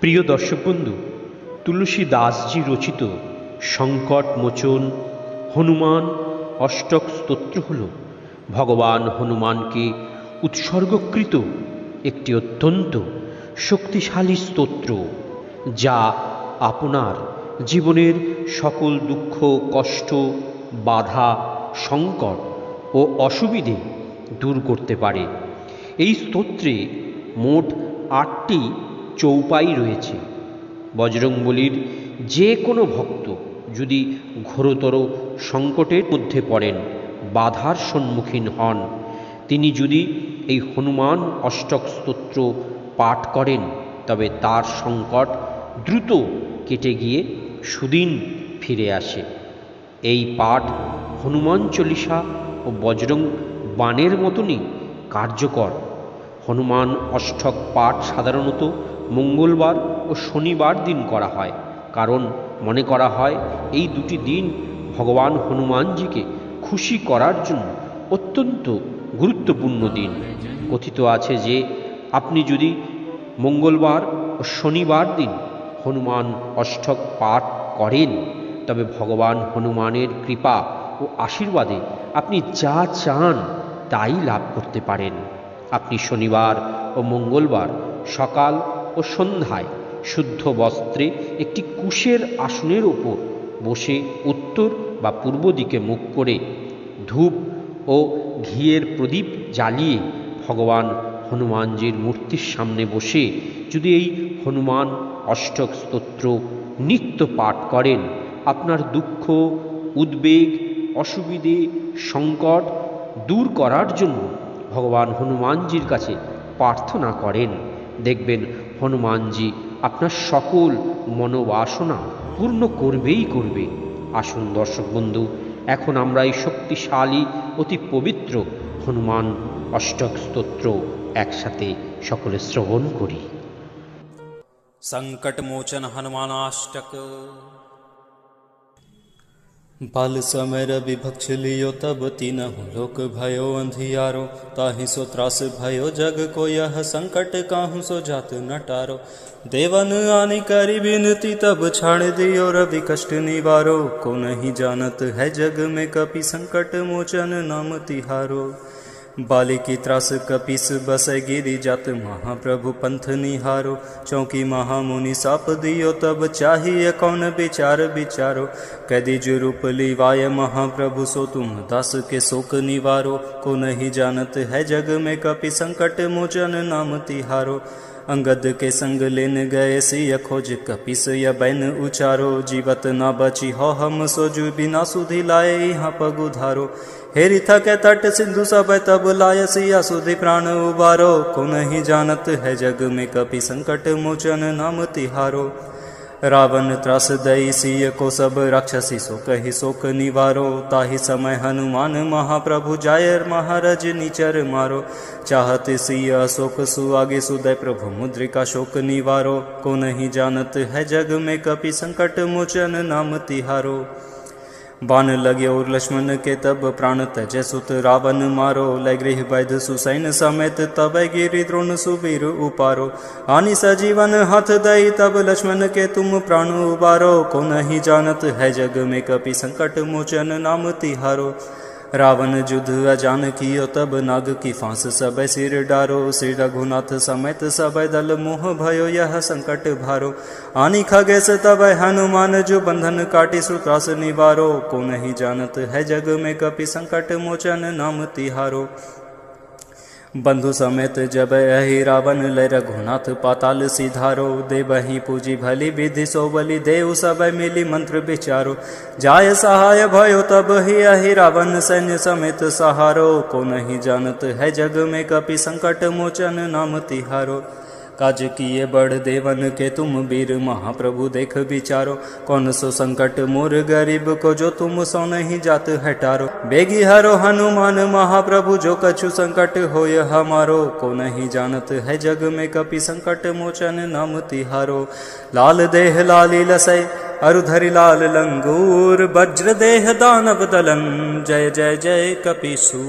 প্রিয় দর্শক বন্ধু তুলসী দাসজি রচিত সংকট মোচন হনুমান অষ্টক স্তোত্র হল। ভগবান হনুমানকে উৎসর্গকৃত একটি অত্যন্ত শক্তিশালী স্তোত্র, যা আপনার জীবনের সকল দুঃখ, কষ্ট, বাধা, সংকট ও অসুবিধে দূর করতে পারে। এই স্তোত্রে মোট আটটি চৌপাই রয়েছে। বজরংবলির যে কোনো ভক্ত যদি ঘোরতর সংকটের মধ্যে পড়েন, বাধার সম্মুখীন হন, তিনি যদি এই হনুমান অষ্টক স্তোত্র পাঠ করেন, তবে তার সংকট দ্রুত কেটে গিয়ে সুদিন ফিরে আসে। এই পাঠ হনুমান চল্লিশা ও বজরং বাণের মতনই কার্যকর। হনুমান অষ্টক পাঠ সাধারণত মঙ্গলবার ও শনিবার দিন করা হয়। কারণ মনে করা হয়, এই দুটি দিন ভগবান হনুমানজিকে খুশি করার জন্য অত্যন্ত গুরুত্বপূর্ণ দিন। কথিত আছে যে, আপনি যদি মঙ্গলবার ও শনিবার দিন হনুমান অষ্টক পাঠ করেন, তবে ভগবান হনুমানের কৃপা ও আশীর্বাদে আপনি যা চান তাই লাভ করতে পারেন। আপনি শনিবার ও মঙ্গলবার সকাল ও সন্ধ্যায় শুদ্ধ বস্ত্রে একটি কুশের আসনের ওপর বসে উত্তর বা পূর্ব দিকে মুখ করে ধূপ ও ঘিয়ের প্রদীপ জ্বালিয়ে ভগবান হনুমানজির মূর্তির সামনে বসে যদি এই হনুমান অষ্টক স্তোত্র নিত্য পাঠ করেন, আপনার দুঃখ, উদ্বেগ, অসুবিধে, সংকট দূর করার জন্য ভগবান হনুমানজির কাছে প্রার্থনা করেন। দেখবেন, হনুমানজি আপনার সকল মনোবাসনা পূর্ণ করবেই করবে। আসুন দর্শক বন্ধু, এখন আমরা এই শক্তিশালী, অতি পবিত্র হনুমান অষ্টক স্তোত্র একসাথে সকলে শ্রবণ করি। সংকটমোচন হনুমানাষ্টক बाल समय रवि भक्ष लियो, तब तीन लोक भयो, अंधियारो। ताहि सो त्रास भयो, जग को यह संकट काहू सो जात नटारो। देवन आनी करी बिनती तब छाड़ दियो रवि कष्ट निवारो। को नहीं जानत है जग में कपि संकट, मोचन नाम तिहारो। बालिकी त्रास कपिस बस गिरी जात महाप्रभु पंथ निहारो, चौकी महामुनि साप दियो तब चाहिए कौन विचार विचारो? कदी जो रूप लिवाय महाप्रभु, सो तुम दास के शोक निवारो। को नहीं जानत है जग में कपि संकट मोचन नाम तिहारो। अंगद के संग लेन गए सिय खोज कपिस बैन उचारो जीवत न बची हो हम सोजु बिना सुधि लाए यहाँ पग उधारो हेरी थके तट सिंधु सब तब लाय सिया सुधि प्राण उबारो को नहीं जानत है जग में कपि संकट मोचन नाम तिहारो रावण त्रास दई सिय को सब राक्षसी शोक ही शोक निवारो। ताहि समय हनुमान महाप्रभु जायर महाराज निचर मारो। चाहत सिय अशोक सुआगे सुदय प्रभु मुद्रिका शोक निवारो। को नहीं जानत है जग में कपि संकट मोचन नाम तिहारो। बाण लगे और लक्ष्मण के तब प्राण तजय सुत रावण मारो लय गृह वैध सुसैन समेत तब गिरि द्रोण सुबीर उपारो। हानि सजीवन हाथ दई, तब लक्ष्मण के तुम प्राण उबारो। को नहीं जानत है जग में कपि संकट मोचन नाम तिहारो। रावण युद्ध अजान कियो, तब नाग की फांस सब सिर डारो। श्री रघुनाथ समेत सब दल मोह भयो, यह संकट भारो। आनी खगेश तब हनुमान जो बंधन काटी सुत्रास निवारो। को नहीं जानत है जग में कपि संकट, मोचन नाम तिहारो। बंधु समेत जब अहि रावण लय रघुनाथ पाताल सिधारो देवही पूजी भली विधि सो बलि देव सब मिली मंत्र विचारो। जाय सहाय भयो तब ही अहि रावण सैन्य समेत सहारो। को नहीं जानत है जग में कपि संकट मोचन नाम तिहारो। काज किए बड़ देवन के तुम वीर महाप्रभु देख विचारो। कौन सो संकट मोर गरीब को जो तुम सो नहीं जात हटारो। बेगी हरो हनुमान महाप्रभु जो कछु संकट होय हमारो। को नहीं जानत है जग में कपि संकट मोचन नाम तिहारो। लाल देह लाली लसै, अरुधरि लाल लंगूर, वज्र देह दानव दलन जय जय जय कपिसू